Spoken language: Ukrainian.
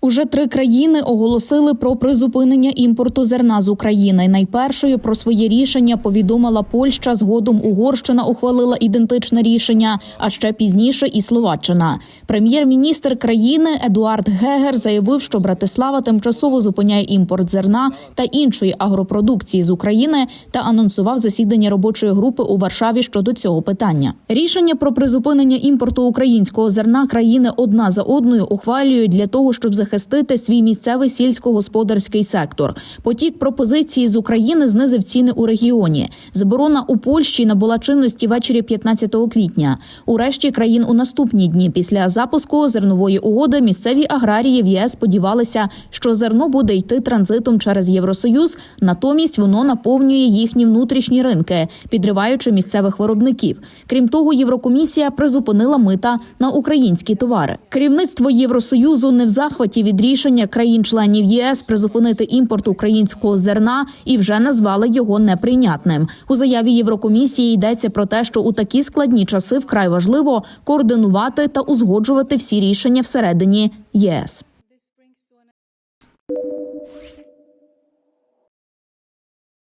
Уже три країни оголосили про призупинення імпорту зерна з України. Найпершою про своє рішення повідомила Польща. Згодом Угорщина ухвалила ідентичне рішення, а ще пізніше і Словаччина. Прем'єр-міністр країни Едуард Гегер заявив, що Братислава тимчасово зупиняє імпорт зерна та іншої агропродукції з України та анонсував засідання робочої групи у Варшаві щодо цього питання. Рішення про призупинення імпорту українського зерна країни одна за одною ухвалюють для того, щоб захистити свій місцевий сільськогосподарський сектор. Потік пропозиції з України знизив ціни у регіоні. Заборона у Польщі набула чинності ввечері 15 квітня. У решті країн у наступні дні після запуску зернової угоди місцеві аграрії в ЄС сподівалися, що зерно буде йти транзитом через Євросоюз. Натомість воно наповнює їхні внутрішні ринки, підриваючи місцевих виробників. Крім того, Єврокомісія призупинила мита на українські товари. Керівництво Євросоюзу не в захваті від рішення країн-членів ЄС призупинити імпорт українського зерна і вже назвали його неприйнятним. У заяві Єврокомісії йдеться про те, що у такі складні часи вкрай важливо координувати та узгоджувати всі рішення всередині ЄС.